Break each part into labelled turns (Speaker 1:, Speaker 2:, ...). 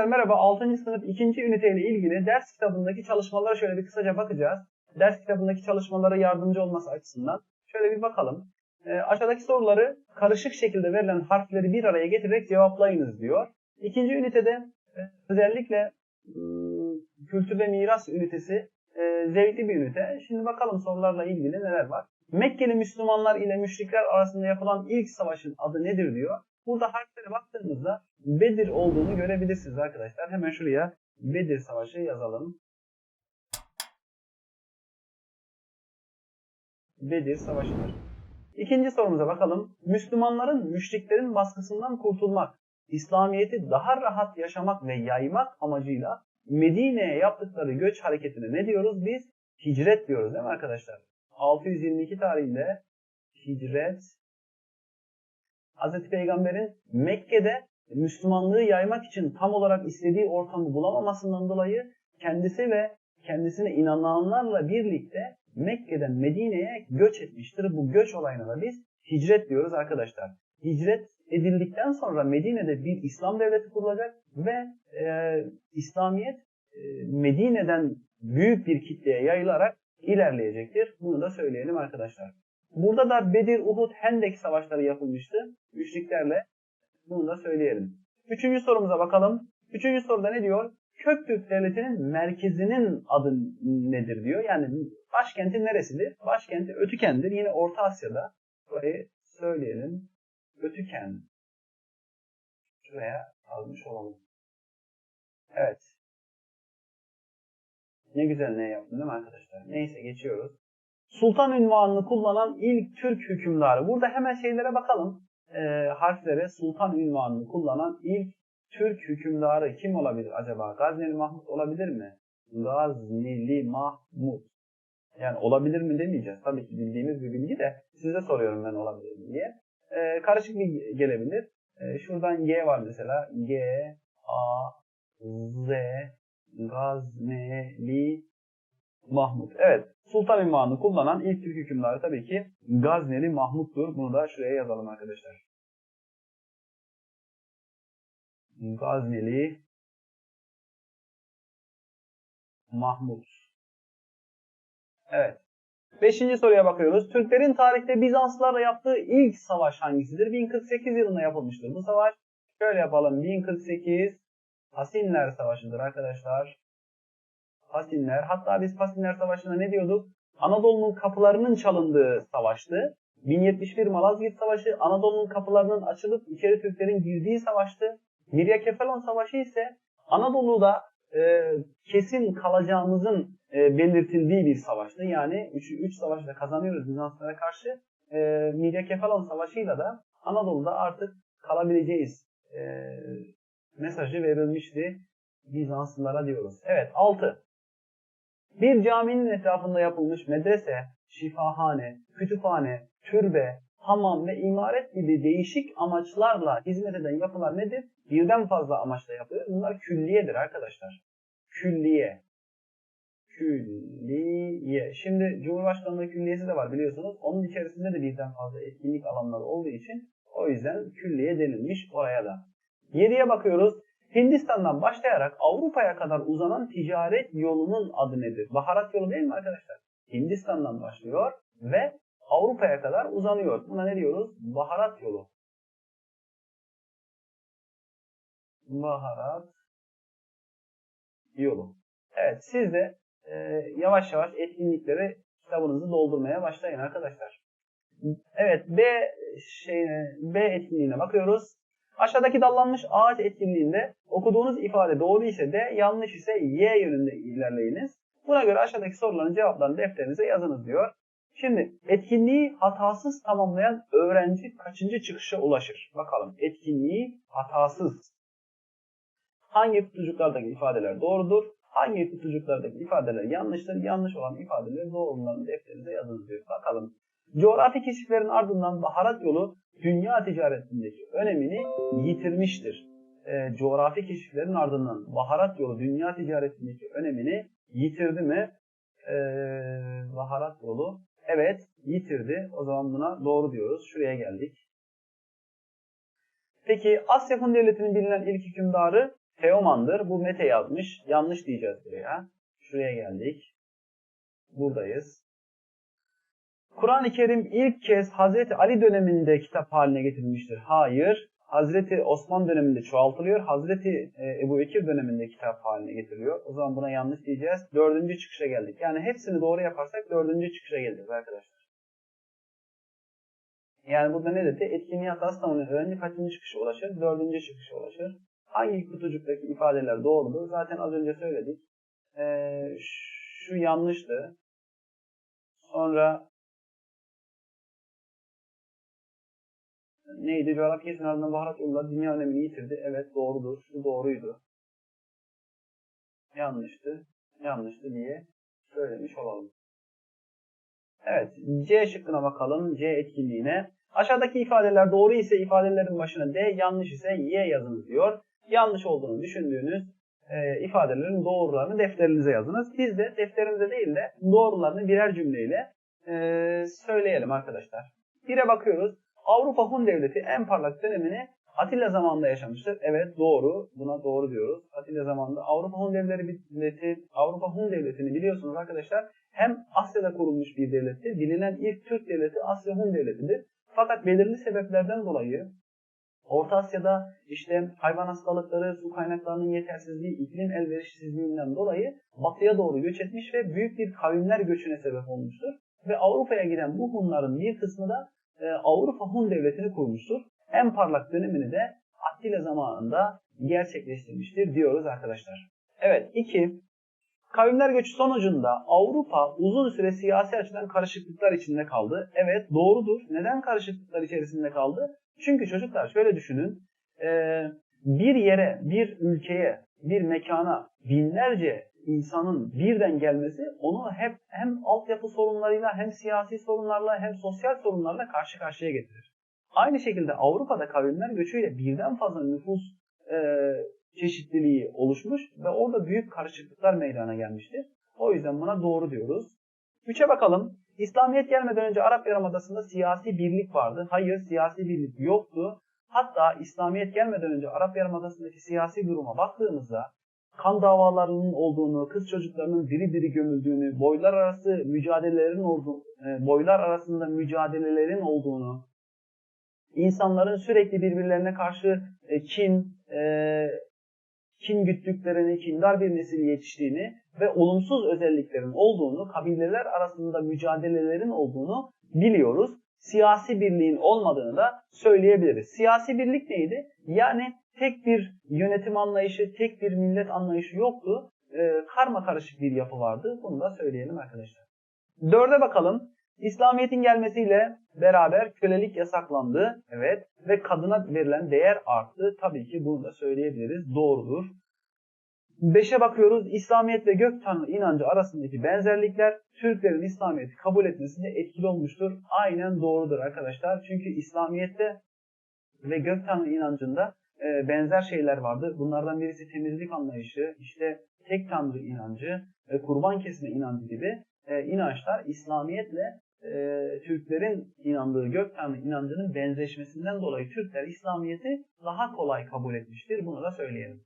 Speaker 1: arkadaşlar merhaba. 6. sınıf 2. üniteyle ilgili ders kitabındaki çalışmalara şöyle bir kısaca bakacağız. Ders kitabındaki çalışmalara yardımcı olması açısından şöyle bir bakalım. Ee, aşağıdaki soruları karışık şekilde verilen harfleri bir araya getirerek cevaplayınız diyor. İkinci ünitede e, özellikle ıı, kültür ve miras ünitesi e, zevkli bir ünite. Şimdi bakalım sorularla ilgili neler var. Mekkeli Müslümanlar ile müşrikler arasında yapılan ilk savaşın adı nedir diyor. Burada harflere baktığımızda Bedir olduğunu görebilirsiniz arkadaşlar. Hemen şuraya Bedir Savaşı yazalım. Bedir Savaşı'dır. İkinci sorumuza bakalım. Müslümanların müşriklerin baskısından kurtulmak, İslamiyet'i daha rahat yaşamak ve yaymak amacıyla Medine'ye yaptıkları göç hareketine ne diyoruz? Biz hicret diyoruz değil mi arkadaşlar? 622 tarihinde hicret Hz. Peygamber'in Mekke'de Müslümanlığı yaymak için tam olarak istediği ortamı bulamamasından dolayı kendisi ve kendisine inananlarla birlikte Mekke'den Medine'ye göç etmiştir. Bu göç olayına da biz hicret diyoruz arkadaşlar. Hicret edildikten sonra Medine'de bir İslam devleti kurulacak ve e, İslamiyet e, Medine'den büyük bir kitleye yayılarak ilerleyecektir. Bunu da söyleyelim arkadaşlar. Burada da Bedir, Uhud, Hendek savaşları yapılmıştı müşriklerle. Bunu da söyleyelim. Üçüncü sorumuza bakalım. Üçüncü soruda ne diyor? Köktürk Devleti'nin merkezinin adı nedir diyor. Yani başkenti neresidir? Başkenti Ötüken'dir. Yine Orta Asya'da. Burayı söyleyelim. Ötüken. Şuraya almış olalım. Evet. Ne güzel ne yaptım değil mi arkadaşlar? Neyse geçiyoruz. Sultan ünvanını kullanan ilk Türk hükümdarı. Burada hemen şeylere bakalım. E, harflere sultan ünvanını kullanan ilk Türk hükümdarı kim olabilir acaba? Gazneli Mahmut olabilir mi? Gazneli Mahmut. Yani olabilir mi demeyeceğiz. Tabii ki bildiğimiz bir bilgi de size soruyorum ben olabilir mi diye. E, karışık bir gelebilir. E, şuradan G var mesela. G, A, Z, Gazneli Mahmut. Evet. Sultan ünvanını kullanan ilk Türk hükümdarı tabii ki Gazneli Mahmut'tur. Bunu da şuraya yazalım arkadaşlar. Gazneli Mahmut. Evet. Beşinci soruya bakıyoruz. Türklerin tarihte Bizanslarla yaptığı ilk savaş hangisidir? 1048 yılında yapılmıştır bu savaş. Şöyle yapalım. 1048 Hasinler Savaşı'dır arkadaşlar. Hasinler. Hatta biz Hasinler Savaşı'na ne diyorduk? Anadolu'nun kapılarının çalındığı savaştı. 1071 Malazgirt Savaşı Anadolu'nun kapılarının açılıp içeri Türklerin girdiği savaştı. Mirya Kefalon Savaşı ise Anadolu'da e, kesin kalacağımızın e, belirtildiği bir savaştı. Yani 3 savaşta kazanıyoruz Bizanslara karşı. E, Mirya Kefalon Savaşı'yla da Anadolu'da artık kalabileceğiz e, mesajı verilmişti Bizanslılara diyoruz. Evet 6. Bir caminin etrafında yapılmış medrese, şifahane, kütüphane, türbe, hamam ve imaret gibi değişik amaçlarla hizmet eden yapılar nedir? Birden fazla amaçla yapılır. Bunlar külliyedir arkadaşlar. Külliye. Külliye. Şimdi Cumhurbaşkanlığı külliyesi de var biliyorsunuz. Onun içerisinde de birden fazla etkinlik alanları olduğu için o yüzden külliye denilmiş oraya da. 7'ye bakıyoruz. Hindistan'dan başlayarak Avrupa'ya kadar uzanan ticaret yolunun adı nedir? Baharat yolu değil mi arkadaşlar? Hindistan'dan başlıyor ve Avrupa'ya kadar uzanıyor. Buna ne diyoruz? Baharat yolu. Baharat yolu. Evet siz de e, yavaş yavaş etkinlikleri kitabınızı doldurmaya başlayın arkadaşlar. Evet B şeyine B etkinliğine bakıyoruz. Aşağıdaki dallanmış ağaç etkinliğinde okuduğunuz ifade doğru ise de yanlış ise Y yönünde ilerleyiniz. Buna göre aşağıdaki soruların cevaplarını defterinize yazınız diyor. Şimdi etkinliği hatasız tamamlayan öğrenci kaçıncı çıkışa ulaşır? Bakalım etkinliği hatasız. Hangi kutucuklardaki ifadeler doğrudur? Hangi kutucuklardaki ifadeler yanlıştır? Yanlış olan ifadeleri doğru olanı defterinize yazınız diyor. Bakalım. Coğrafi keşiflerin ardından baharat yolu dünya ticaretindeki önemini yitirmiştir. E, coğrafi keşiflerin ardından baharat yolu dünya ticaretindeki önemini yitirdi mi? E, baharat yolu. Evet yitirdi. O zaman buna doğru diyoruz. Şuraya geldik. Peki Asya Hun Devleti'nin bilinen ilk hükümdarı Teoman'dır. Bu Mete yazmış. Yanlış diyeceğiz buraya. Şuraya geldik. Buradayız. Kur'an-ı Kerim ilk kez Hazreti Ali döneminde kitap haline getirilmiştir. Hayır. Hazreti Osman döneminde çoğaltılıyor. Hazreti e, Ebu Bekir döneminde kitap haline getiriliyor. O zaman buna yanlış diyeceğiz. Dördüncü çıkışa geldik. Yani hepsini doğru yaparsak dördüncü çıkışa geldik arkadaşlar. Yani burada ne dedi? Etkinliği hatası tamamını öğrenci kaçıncı çıkışa ulaşır? Dördüncü çıkışa ulaşır. Hangi kutucuktaki ifadeler doğrudur? Zaten az önce söyledik. Ee, şu yanlıştı. Sonra neydi? Coğrafya sınavından baharat yolları dünya önemini yitirdi. Evet doğrudur. Şu doğruydu. Yanlıştı. Yanlıştı diye söylemiş olalım. Evet. C şıkkına bakalım. C etkinliğine. Aşağıdaki ifadeler doğru ise ifadelerin başına D, yanlış ise Y yazınız diyor. Yanlış olduğunu düşündüğünüz e, ifadelerin doğrularını defterinize yazınız. Biz de defterimize değil de doğrularını birer cümleyle e, söyleyelim arkadaşlar. Bire bakıyoruz. Avrupa Hun Devleti en parlak dönemini Atilla zamanında yaşamıştır. Evet doğru. Buna doğru diyoruz. Atilla zamanında Avrupa Hun Devleti, Avrupa Hun Devleti'ni biliyorsunuz arkadaşlar. Hem Asya'da kurulmuş bir devlettir. Bilinen ilk Türk devleti Asya Hun Devleti'dir. Fakat belirli sebeplerden dolayı Orta Asya'da işte hayvan hastalıkları, su kaynaklarının yetersizliği, iklim elverişsizliğinden dolayı batıya doğru göç etmiş ve büyük bir kavimler göçüne sebep olmuştur. Ve Avrupa'ya giden bu Hunların bir kısmı da e, Avrupa Hun Devleti'ni kurmuştur. En parlak dönemini de Attila zamanında gerçekleştirmiştir diyoruz arkadaşlar. Evet 2. Kavimler göçü sonucunda Avrupa uzun süre siyasi açıdan karışıklıklar içinde kaldı. Evet doğrudur. Neden karışıklıklar içerisinde kaldı? Çünkü çocuklar şöyle düşünün. Bir yere, bir ülkeye, bir mekana binlerce insanın birden gelmesi onu hep hem altyapı sorunlarıyla hem siyasi sorunlarla hem sosyal sorunlarla karşı karşıya getirir. Aynı şekilde Avrupa'da kavimler göçüyle birden fazla nüfus e, çeşitliliği oluşmuş ve orada büyük karışıklıklar meydana gelmiştir. O yüzden buna doğru diyoruz. Üçe bakalım. İslamiyet gelmeden önce Arap Yarımadası'nda siyasi birlik vardı. Hayır siyasi birlik yoktu. Hatta İslamiyet gelmeden önce Arap Yarımadası'ndaki siyasi duruma baktığımızda kan davalarının olduğunu, kız çocuklarının diri diri gömüldüğünü, boylar arası mücadelelerin olduğunu, e, boylar arasında mücadelelerin olduğunu, insanların sürekli birbirlerine karşı e, kin, e, kin güttüklerini, kindar bir nesil yetiştiğini ve olumsuz özelliklerin olduğunu, kabileler arasında mücadelelerin olduğunu biliyoruz. Siyasi birliğin olmadığını da söyleyebiliriz. Siyasi birlik neydi? Yani tek bir yönetim anlayışı, tek bir millet anlayışı yoktu. E, karma karışık bir yapı vardı. Bunu da söyleyelim arkadaşlar. Dörde bakalım. İslamiyet'in gelmesiyle beraber kölelik yasaklandı. Evet. Ve kadına verilen değer arttı. Tabii ki bunu da söyleyebiliriz. Doğrudur. Beşe bakıyoruz. İslamiyet ve gök tanrı inancı arasındaki benzerlikler Türklerin İslamiyet'i kabul etmesinde etkili olmuştur. Aynen doğrudur arkadaşlar. Çünkü İslamiyet'te ve gök tanrı inancında e, benzer şeyler vardı. Bunlardan birisi temizlik anlayışı, işte tek tanrı inancı, e, kurban kesme inancı gibi e, inançlar İslamiyetle Türklerin inandığı gök tanrı inancının benzeşmesinden dolayı Türkler İslamiyet'i daha kolay kabul etmiştir. Bunu da söyleyelim.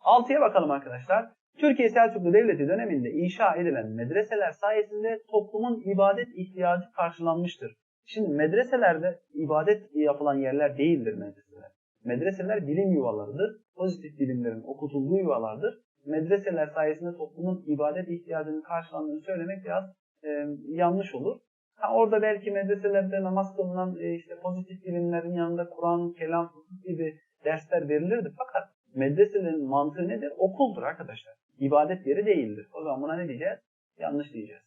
Speaker 1: Altıya bakalım arkadaşlar. Türkiye Selçuklu Devleti döneminde inşa edilen medreseler sayesinde toplumun ibadet ihtiyacı karşılanmıştır. Şimdi medreselerde ibadet yapılan yerler değildir medreseler. Medreseler bilim yuvalarıdır. Pozitif bilimlerin okutulduğu yuvalardır. Medreseler sayesinde toplumun ibadet ihtiyacının karşılandığını söylemek biraz e, yanlış olur. Ha, orada belki medreselerde namaz kılınan e, işte pozitif bilimlerin yanında Kur'an, kelam, gibi dersler verilirdi. Fakat medreselerin mantığı nedir? Okuldur arkadaşlar. İbadet yeri değildir. O zaman buna ne diyeceğiz? Yanlış diyeceğiz.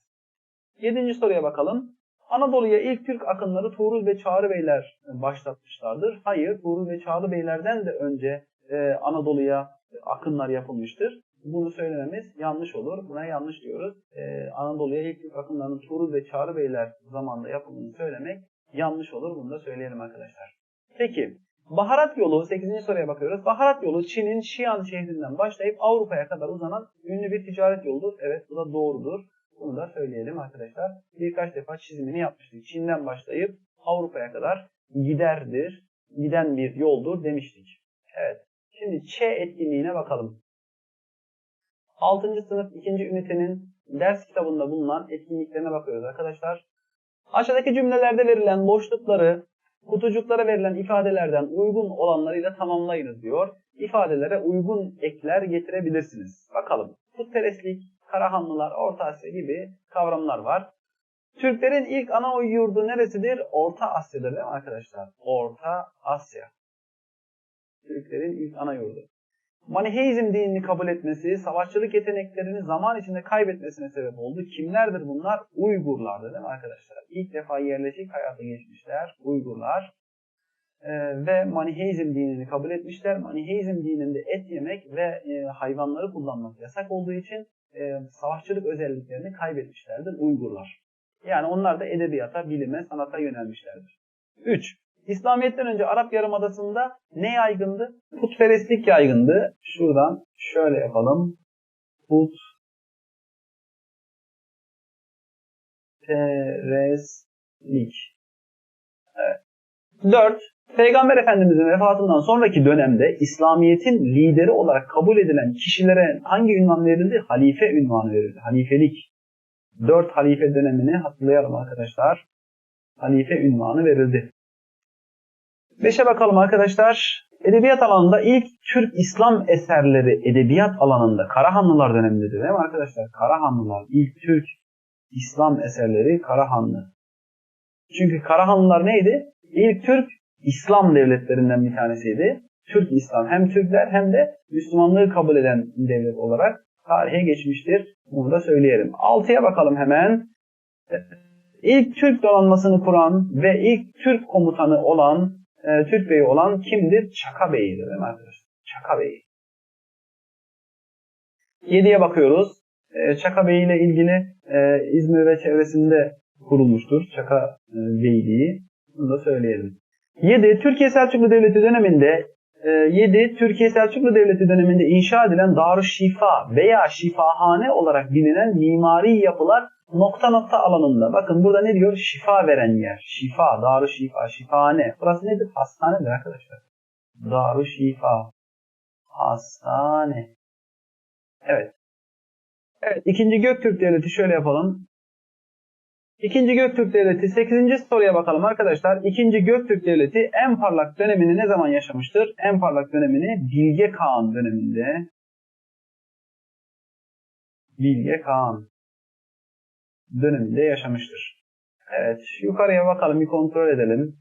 Speaker 1: Yedinci soruya bakalım. Anadolu'ya ilk Türk akınları Tuğrul ve Çağrı Beyler başlatmışlardır. Hayır, Tuğrul ve Çağrı Beylerden de önce e, Anadolu'ya akınlar yapılmıştır. Bunu söylememiz yanlış olur. Buna yanlış diyoruz. Ee, Anadolu'ya ilk Türk akınlarının Tuğrul ve Çağrı Beyler zamanında yapıldığını söylemek yanlış olur. Bunu da söyleyelim arkadaşlar. Peki, Baharat yolu 8. soruya bakıyoruz. Baharat yolu Çin'in Xi'an şehrinden başlayıp Avrupa'ya kadar uzanan ünlü bir ticaret yoludur. Evet bu da doğrudur. Bunu da söyleyelim arkadaşlar. Birkaç defa çizimini yapmıştık. Çin'den başlayıp Avrupa'ya kadar giderdir, giden bir yoldur demiştik. Evet. Şimdi Ç etkinliğine bakalım. 6. sınıf 2. ünitenin ders kitabında bulunan etkinliklerine bakıyoruz arkadaşlar. Aşağıdaki cümlelerde verilen boşlukları kutucuklara verilen ifadelerden uygun olanlarıyla tamamlayınız diyor. İfadelere uygun ekler getirebilirsiniz. Bakalım. Putperestlik, Karahanlılar, Orta Asya gibi kavramlar var. Türklerin ilk ana yurdu neresidir? Orta Asya'dır değil mi arkadaşlar? Orta Asya. Türklerin ilk ana yurdu. Maniheizm dinini kabul etmesi, savaşçılık yeteneklerini zaman içinde kaybetmesine sebep oldu. Kimlerdir bunlar? Uygurlardır değil mi arkadaşlar? İlk defa yerleşik hayata geçmişler Uygurlar. Ee, ve Maniheizm dinini kabul etmişler. Maniheizm dininde et yemek ve e, hayvanları kullanmak yasak olduğu için e, savaşçılık özelliklerini kaybetmişlerdir Uygurlar. Yani onlar da edebiyata, bilime, sanata yönelmişlerdir. 3. İslamiyet'ten önce Arap Yarımadası'nda ne yaygındı? Putperestlik yaygındı. Şuradan şöyle yapalım. Put perestlik. Evet. 4. Peygamber Efendimizin vefatından sonraki dönemde İslamiyet'in lideri olarak kabul edilen kişilere hangi ünvan verildi? Halife ünvanı verildi. Halifelik. 4 halife dönemini hatırlayalım arkadaşlar. Halife ünvanı verildi. Beşe bakalım arkadaşlar. Edebiyat alanında ilk Türk İslam eserleri edebiyat alanında Karahanlılar dönemindedir değil mi arkadaşlar? Karahanlılar ilk Türk İslam eserleri Karahanlı. Çünkü Karahanlılar neydi? İlk Türk İslam devletlerinden bir tanesiydi. Türk İslam hem Türkler hem de Müslümanlığı kabul eden devlet olarak tarihe geçmiştir. Bunu da söyleyelim. Altıya bakalım hemen. İlk Türk donanmasını kuran ve ilk Türk komutanı olan e, Türk Bey'i olan kimdir? Çaka Bey'idir değil mi arkadaşlar? Çaka Bey. 7'ye bakıyoruz. E, Çaka Bey ile ilgili e, İzmir ve çevresinde kurulmuştur. Çaka e, Beyliği. Bunu da söyleyelim. 7. Türkiye Selçuklu Devleti döneminde 7. E, Türkiye Selçuklu Devleti döneminde inşa edilen Darüşşifa veya şifahane olarak bilinen mimari yapılar nokta nokta alanında. Bakın burada ne diyor? Şifa veren yer. Şifa, daru şifa. Burası nedir? Hastanedir arkadaşlar. Şifa. Hastane. Evet. Evet. ikinci Göktürk Devleti şöyle yapalım. İkinci Göktürk Devleti 8. soruya bakalım arkadaşlar. İkinci Göktürk Devleti en parlak dönemini ne zaman yaşamıştır? En parlak dönemini Bilge Kağan döneminde. Bilge Kağan döneminde yaşamıştır. Evet, yukarıya bakalım bir kontrol edelim.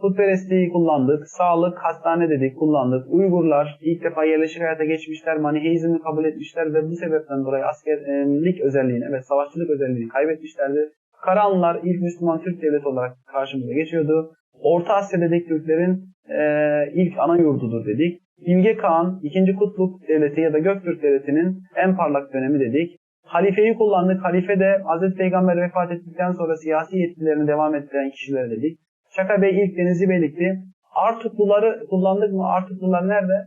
Speaker 1: Putperestliği kullandık, sağlık, hastane dedik kullandık. Uygurlar ilk defa yerleşik hayata geçmişler, maniheizmi kabul etmişler ve bu sebepten dolayı askerlik özelliğini ve savaşçılık özelliğini kaybetmişlerdi. Karahanlılar ilk Müslüman Türk devleti olarak karşımıza geçiyordu. Orta Asya dedik Türklerin e, ilk ana yurdudur dedik. Bilge Kağan, 2. Kutluk Devleti ya da Göktürk Devleti'nin en parlak dönemi dedik. Halifeyi kullandık. Halife de Hz. Peygamber vefat ettikten sonra siyasi yetkilerini devam ettiren kişiler dedik. Şaka Bey ilk Denizli Beylikti. Artukluları kullandık mı? Artuklular nerede?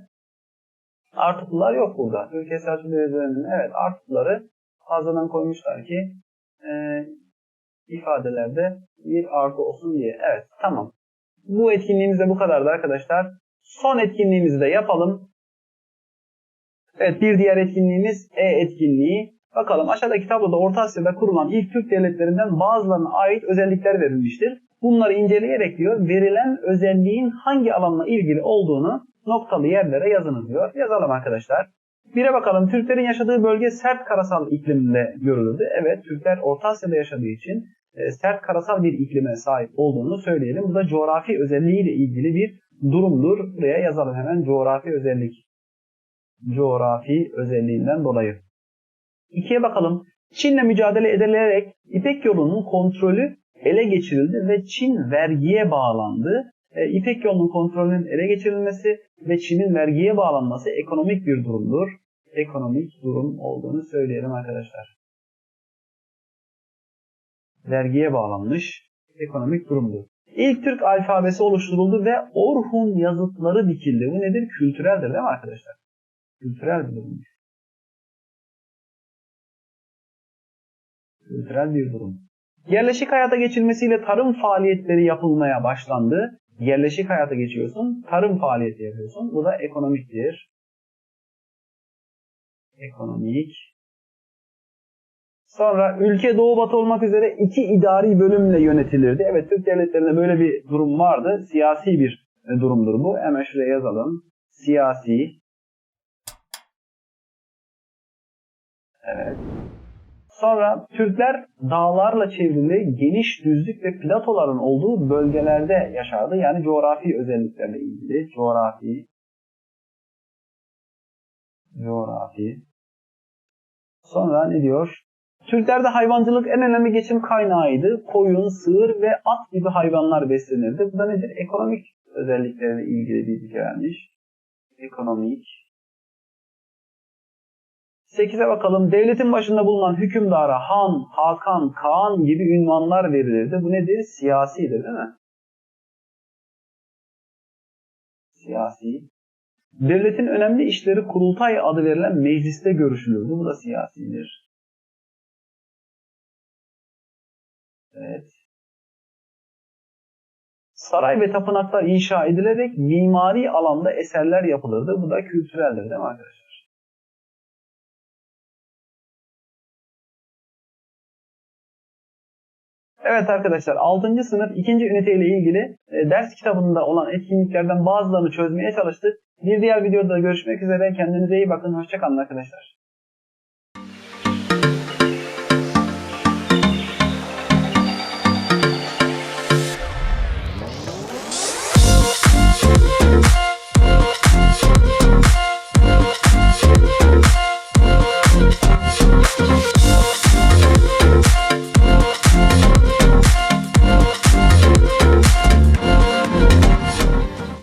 Speaker 1: Artuklular yok burada. Türkiye Selçuklu Devleti'nin evet Artukluları fazladan koymuşlar ki e, ifadelerde bir artı olsun diye. Evet tamam. Bu etkinliğimiz de bu kadardı arkadaşlar. Son etkinliğimizi de yapalım. Evet bir diğer etkinliğimiz E etkinliği. Bakalım aşağıdaki tabloda Orta Asya'da kurulan ilk Türk devletlerinden bazılarına ait özellikler verilmiştir. Bunları inceleyerek diyor verilen özelliğin hangi alanla ilgili olduğunu noktalı yerlere yazınız diyor. Yazalım arkadaşlar. Bire bakalım. Türklerin yaşadığı bölge sert karasal iklimde görülürdü. Evet Türkler Orta Asya'da yaşadığı için e, sert karasal bir iklime sahip olduğunu söyleyelim. Bu da coğrafi özelliğiyle ilgili bir durumdur. Buraya yazalım hemen coğrafi özellik. Coğrafi özelliğinden dolayı. İkiye bakalım. Çin'le mücadele edilerek İpek yolunun kontrolü ele geçirildi ve Çin vergiye bağlandı. E, İpek yolunun kontrolünün ele geçirilmesi ve Çin'in vergiye bağlanması ekonomik bir durumdur. Ekonomik durum olduğunu söyleyelim arkadaşlar. Vergiye bağlanmış ekonomik durumdur. İlk Türk alfabesi oluşturuldu ve Orhun yazıtları dikildi. Bu nedir? Kültüreldir değil mi arkadaşlar? Kültürel bir durumdur. Kültürel bir durum. Yerleşik hayata geçilmesiyle tarım faaliyetleri yapılmaya başlandı. Yerleşik hayata geçiyorsun, tarım faaliyeti yapıyorsun. Bu da ekonomiktir. Ekonomik. Sonra ülke doğu batı olmak üzere iki idari bölümle yönetilirdi. Evet Türk devletlerinde böyle bir durum vardı. Siyasi bir e, durumdur bu. Hemen şuraya yazalım. Siyasi. Evet. Sonra Türkler dağlarla çevrili geniş düzlük ve platoların olduğu bölgelerde yaşardı. Yani coğrafi özelliklerle ilgili. Coğrafi. Coğrafi. Sonra ne diyor? Türklerde hayvancılık en önemli geçim kaynağıydı. Koyun, sığır ve at gibi hayvanlar beslenirdi. Bu da nedir? Ekonomik özelliklerle ilgili bilgi vermiş. Ekonomik. 8'e bakalım. Devletin başında bulunan hükümdara Han, Hakan, Kaan gibi ünvanlar verilirdi. Bu nedir? Siyasidir değil mi? Siyasi. Devletin önemli işleri kurultay adı verilen mecliste görüşülürdü. Bu da siyasidir. Evet. Saray ve tapınaklar inşa edilerek mimari alanda eserler yapılırdı. Bu da kültüreldir değil mi arkadaşlar? Evet arkadaşlar 6. sınıf 2. ünite ile ilgili e, ders kitabında olan etkinliklerden bazılarını çözmeye çalıştık. Bir diğer videoda görüşmek üzere. Kendinize iyi bakın. Hoşçakalın arkadaşlar. Thank you.